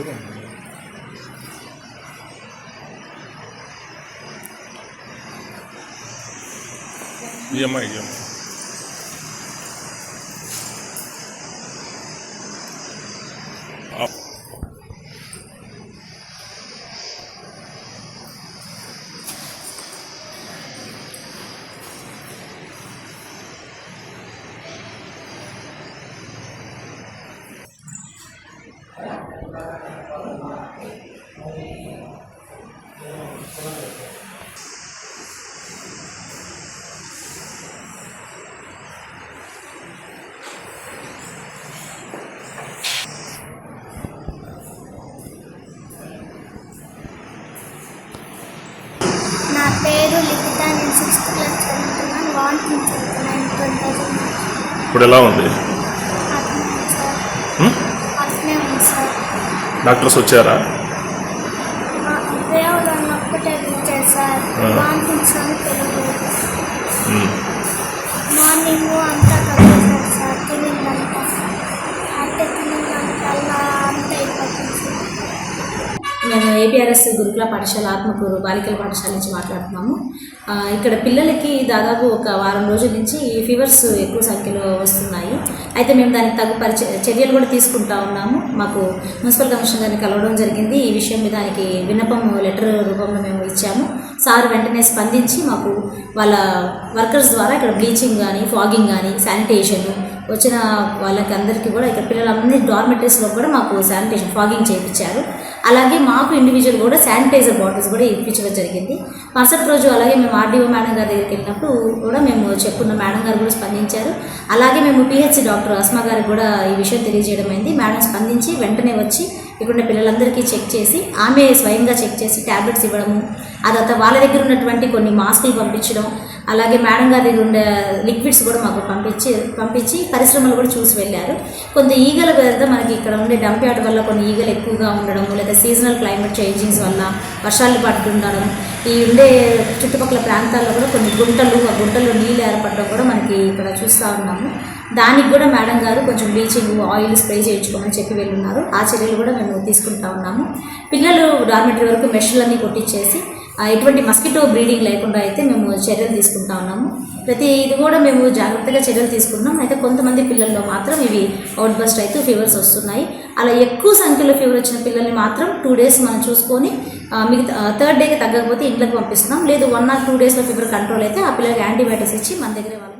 chegando. E a e mais. పేరు లిఖిత నేను sixth class చదువుతున్నాను. వాంతింగ్ చదువుతున్నాను ట్వంటీ ఇప్పుడు ఎలా ఉంది? హ్మ్? అట్నే ఉంది సార్? డాక్టర్స్ వచ్చారా? సార్. ఆ. వాంతింగ్స్ అని తెలుగు హ్మ్. మార్నింగ్ అంతా మేము ఏపీఆర్ఎస్ గురుకుల పాఠశాల ఆత్మకూరు బాలికల పాఠశాల నుంచి మాట్లాడుతున్నాము. ఇక్కడ పిల్లలకి దాదాపు ఒక వారం రోజుల నుంచి ఫీవర్స్ ఎక్కువ సంఖ్యలో వస్తున్నాయి. అయితే మేము దానికి తగు పరిచ చర్యలు కూడా తీసుకుంటా ఉన్నాము. మాకు మున్సిపల్ కమిషనర్ గారిని కలవడం జరిగింది. ఈ విషయం మీద దానికి విన్నపం లెటర్ రూపంలో మేము ఇచ్చాము. సార్ వెంటనే స్పందించి మాకు వాళ్ళ వర్కర్స్ ద్వారా ఇక్కడ బ్లీచింగ్ కానీ ఫాగింగ్ కానీ శానిటేషన్ వచ్చిన వాళ్ళకి అందరికీ కూడా ఇక్కడ పిల్లలందరినీ డార్మెటరీస్లో కూడా మాకు శానిటేషన్ ఫాగింగ్ చేయించారు. అలాగే మాకు ఇండివిజువల్ కూడా శానిటైజర్ బాటిల్స్ కూడా ఇప్పించడం జరిగింది. మరుసటి రోజు అలాగే మేము ఆర్డీఓ మేడం గారి దగ్గరికి వెళ్ళినప్పుడు కూడా మేము చెప్పుకున్న మేడం గారు కూడా స్పందించారు. అలాగే మేము పిహెచ్సి డాక్టర్ అస్మా గారికి కూడా ఈ విషయం తెలియజేయడం అయింది మేడం స్పందించి వెంటనే వచ్చి ఇక్కడ పిల్లలందరికీ చెక్ చేసి ఆమె స్వయంగా చెక్ చేసి ట్యాబ్లెట్స్ ఇవ్వడము ఆ తర్వాత వాళ్ళ దగ్గర ఉన్నటువంటి కొన్ని మాస్కులు పంపించడం అలాగే మేడం గారి దగ్గర ఉండే లిక్విడ్స్ కూడా మాకు పంపించి పంపించి పరిశ్రమలు కూడా చూసి వెళ్ళారు. కొంత ఈగల వల్ల మనకి ఇక్కడ ఉండే డంప్ యార్డ్ వల్ల కొన్ని ఈగలు ఎక్కువగా ఉండడం లేదా సీజనల్ క్లైమేట్ చేంజింగ్స్ వల్ల వర్షాలు పడుతుండడం ఈ ఉండే చుట్టుపక్కల ప్రాంతాల్లో కూడా కొన్ని గుంటలు ఆ గుంటల్లో నీళ్ళు ఏర్పడడం కూడా మనకి ఇక్కడ చూస్తూ ఉన్నాము. దానికి కూడా మేడం గారు కొంచెం బ్లీచింగ్ ఆయిల్ స్ప్రే చేయించుకోమని చెప్పి వెళ్ళున్నారు. ఆ చర్యలు కూడా మేము తీసుకుంటా ఉన్నాము. పిల్లలు డార్మెటరీ వరకు మెషర్లన్నీ కొట్టించేసి ఎటువంటి మస్కిటో బ్రీడింగ్ లేకుండా అయితే మేము చర్యలు తీసుకుంటా ఉన్నాము. ప్రతి ఇది కూడా మేము జాగ్రత్తగా చర్యలు తీసుకుంటున్నాం. అయితే కొంతమంది పిల్లల్లో మాత్రం ఇవి అవుట్ బస్ట్ అయితే ఫీవర్స్ వస్తున్నాయి. అలా ఎక్కువ సంఖ్యలో ఫీవర్ వచ్చిన పిల్లల్ని మాత్రం టూ డేస్ మనం చూసుకొని మిగతా థర్డ్ డేకి తగ్గకపోతే ఇంట్లోకి పంపిస్తున్నాం. లేదు వన్ ఆర్ టూ డేస్లో ఫీవర్ కంట్రోల్ అయితే ఆ పిల్లలకి యాంటీబయాటిక్స్ ఇచ్చి మన దగ్గర వాళ్ళు